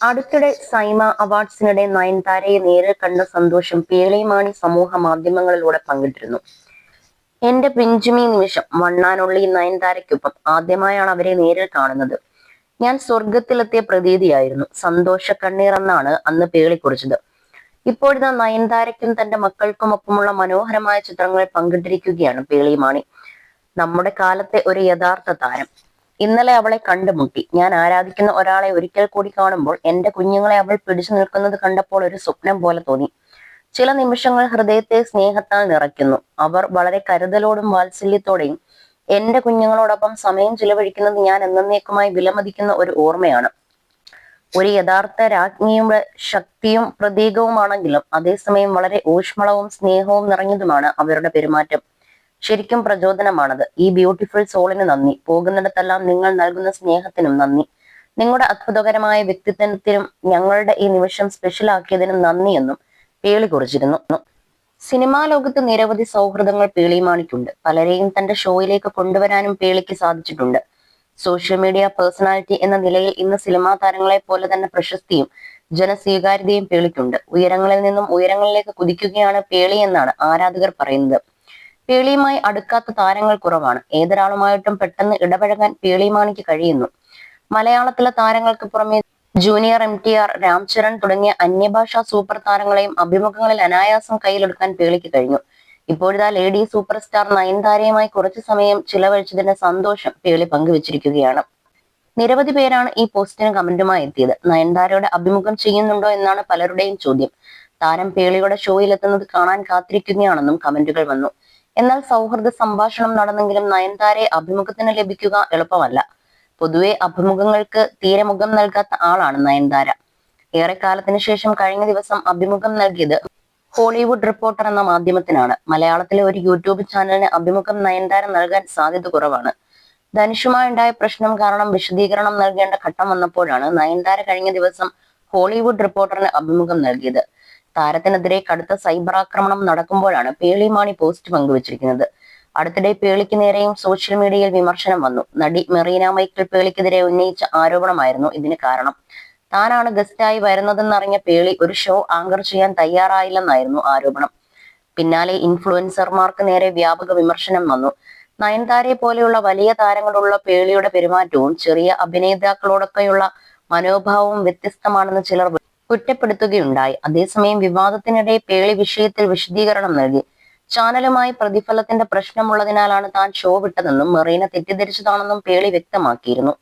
അടുത്തിടെ സൈമ അവാർഡ്സിനിടെ നയൻതാരയെ നേരിൽ കണ്ട സന്തോഷം പേളിമാണി സമൂഹ മാധ്യമങ്ങളിലൂടെ പങ്കിട്ടിരുന്നു. എന്റെ പിഞ്ചുമി നിമിഷം വണ്ണാനുള്ളി നയൻതാരയ്ക്കൊപ്പം ആദ്യമായാണ് അവരെ നേരിൽ കാണുന്നത്. ഞാൻ സ്വർഗത്തിലെത്തിയ പ്രതീതിയായിരുന്നു. സന്തോഷ കണ്ണീർ എന്നാണ് അന്ന് പേളി കുറിച്ചത്. ഇപ്പോഴിതാ നയൻതാരയ്ക്കും തന്റെ മക്കൾക്കും ഒപ്പമുള്ള മനോഹരമായ ചിത്രങ്ങൾ പങ്കിട്ടിരിക്കുകയാണ് പേളിമാണി നമ്മുടെ കാലത്തെ ഒരു യഥാർത്ഥ താരം. ഇന്നലെ അവളെ കണ്ടുമുട്ടി ഞാൻ ആരാധിക്കുന്ന ഒരാളെ ഒരിക്കൽ കൂടി കാണുമ്പോൾ എന്റെ കുഞ്ഞുങ്ങളെ അവൾ പിടിച്ചു നിൽക്കുന്നത് കണ്ടപ്പോൾ ഒരു സ്വപ്നം പോലെ തോന്നി. ചില നിമിഷങ്ങൾ ഹൃദയത്തെ സ്നേഹത്താൽ നിറയ്ക്കുന്നു. അവർ വളരെ കരുതലോടും വാത്സല്യത്തോടെയും എന്റെ കുഞ്ഞുങ്ങളോടൊപ്പം സമയം ചിലവഴിക്കുന്നത് ഞാൻ എന്നേക്കുമായി വിലമതിക്കുന്ന ഒരു ഓർമ്മയാണ്. ഒരു യഥാർത്ഥ രാജ്ഞിയുടെ ശക്തിയും പ്രതീകവുമാണെങ്കിലും അതേസമയം വളരെ ഊഷ്മളവും സ്നേഹവും നിറഞ്ഞതുമാണ് അവരുടെ പെരുമാറ്റം. ശരിക്കും പ്രചോദനമാണത്. ഈ ബ്യൂട്ടിഫുൾ സോളിന് നന്ദി. പോകുന്നിടത്തെല്ലാം നിങ്ങൾ നൽകുന്ന സ്നേഹത്തിനും നന്ദി. നിങ്ങളുടെ അത്ഭുതകരമായ വ്യക്തിത്വത്തിനും ഞങ്ങളുടെ ഈ നിമിഷം സ്പെഷ്യൽ ആക്കിയതിനും നന്ദി എന്നും പേളി കുറിച്ചിരുന്നു. സിനിമാ ലോകത്ത് നിരവധി സൗഹൃദങ്ങൾ പേളിമാണിക്കുണ്ട് പലരെയും തന്റെ ഷോയിലേക്ക് കൊണ്ടുവരാനും പേളിക്ക് സാധിച്ചിട്ടുണ്ട്. സോഷ്യൽ മീഡിയ പേഴ്സണാലിറ്റി എന്ന നിലയിൽ ഇന്ന് സിനിമാ താരങ്ങളെ പോലെ തന്നെ പ്രശസ്തിയും ജനസ്വീകാര്യതയും പേളിക്കുണ്ട്. ഉയരങ്ങളിൽ നിന്നും ഉയരങ്ങളിലേക്ക് കുതിക്കുകയാണ് പേളി എന്നാണ് ആരാധകർ പറയുന്നത്. പേളിയുമായി അടുക്കാത്ത താരങ്ങൾ കുറവാണ്. ഏതൊരാളുമായിട്ടും പെട്ടെന്ന് ഇടപഴകാൻ പേളിമാണിക്ക് കഴിയുന്നു. മലയാളത്തിലെ താരങ്ങൾക്ക് പുറമെ junior N T R Ramcharan തുടങ്ങിയ അന്യഭാഷാ സൂപ്പർ താരങ്ങളെയും അഭിമുഖങ്ങളിൽ അനായാസം കയ്യിലെടുക്കാൻ പേളിക്ക് കഴിഞ്ഞു. ഇപ്പോഴിതാ ലേഡി സൂപ്പർ സ്റ്റാർ നയൻതാരയുമായി കുറച്ചു സമയം ചിലവഴിച്ചതിന്റെ സന്തോഷം പേളി പങ്കുവച്ചിരിക്കുകയാണ്. നിരവധി പേരാണ് ഈ പോസ്റ്റിന് കമന്റുമായി എത്തിയത്. നയൻതാരയുടെ അഭിമുഖം ചെയ്യുന്നുണ്ടോ എന്നാണ് പലരുടെയും ചോദ്യം. താരം പേളിയുടെ ഷോയിലെത്തുന്നത് കാണാൻ കാത്തിരിക്കുകയാണെന്നും കമന്റുകൾ വന്നു. എന്നാൽ സൗഹൃദ സംഭാഷണം നടന്നെങ്കിലും നയൻതാരെ അഭിമുഖത്തിന് ലഭിക്കുക എളുപ്പമല്ല. പൊതുവെ അഭിമുഖങ്ങൾക്ക് തീരെ മുഖം നൽകാത്ത ആളാണ് നയൻതാര. ഏറെക്കാലത്തിന് ശേഷം കഴിഞ്ഞ ദിവസം അഭിമുഖം നൽകിയത് ഹോളിവുഡ് റിപ്പോർട്ടർ എന്ന മാധ്യമത്തിനാണ്. മലയാളത്തിലെ ഒരു യൂട്യൂബ് ചാനലിന് അഭിമുഖം നയൻതാര നൽകാൻ സാധ്യത കുറവാണ്. ധനുഷുമായുണ്ടായ പ്രശ്നം കാരണം വിശദീകരണം നൽകേണ്ട ഘട്ടം വന്നപ്പോഴാണ് നയൻതാര കഴിഞ്ഞ ദിവസം ഹോളിവുഡ് റിപ്പോർട്ടറിന് അഭിമുഖം നൽകിയത്. താരത്തിനെതിരെ കടുത്ത സൈബർ ആക്രമണം നടക്കുമ്പോഴാണ് പേളിമാണി പോസ്റ്റ് പങ്കുവച്ചിരിക്കുന്നത്. അടുത്തിടെ പേളിക്ക് നേരെയും സോഷ്യൽ മീഡിയയിൽ വിമർശനം വന്നു. നടി മെറീന മൈക്കിൾ പേളിക്കെതിരെ ഉന്നയിച്ച ആരോപണമായിരുന്നു ഇതിന് കാരണം. താനാണ് ഗസ്റ്റായി വരുന്നതെന്നറിഞ്ഞ പേളി ഒരു ഷോ ആങ്കർ ചെയ്യാൻ തയ്യാറായില്ലെന്നായിരുന്നു ആരോപണം. പിന്നാലെ ഇൻഫ്ലുവൻസർമാർക്ക് നേരെ വ്യാപക വിമർശനം വന്നു. നയൻതാരയെ പോലെയുള്ള വലിയ താരങ്ങളുള്ള പേളിയുടെ പെരുമാറ്റവും ചെറിയ അഭിനേതാക്കളോടൊക്കെയുള്ള മനോഭാവവും വ്യത്യസ്തമാണെന്ന് ചിലർ കുറ്റപ്പെടുത്തുകയുണ്ടായി. അതേസമയം വിവാദത്തിനിടെ പേളി വിഷയത്തിൽ വിശദീകരണം നൽകി. ചാനലുമായി പ്രതിഫലത്തിന്റെ പ്രശ്നമുള്ളതിനാലാണ് താൻ ഷോ വിട്ടതെന്നും മെറീന തെറ്റിദ്ധരിച്ചതാണെന്നും പേളി വ്യക്തമാക്കിയിരുന്നു.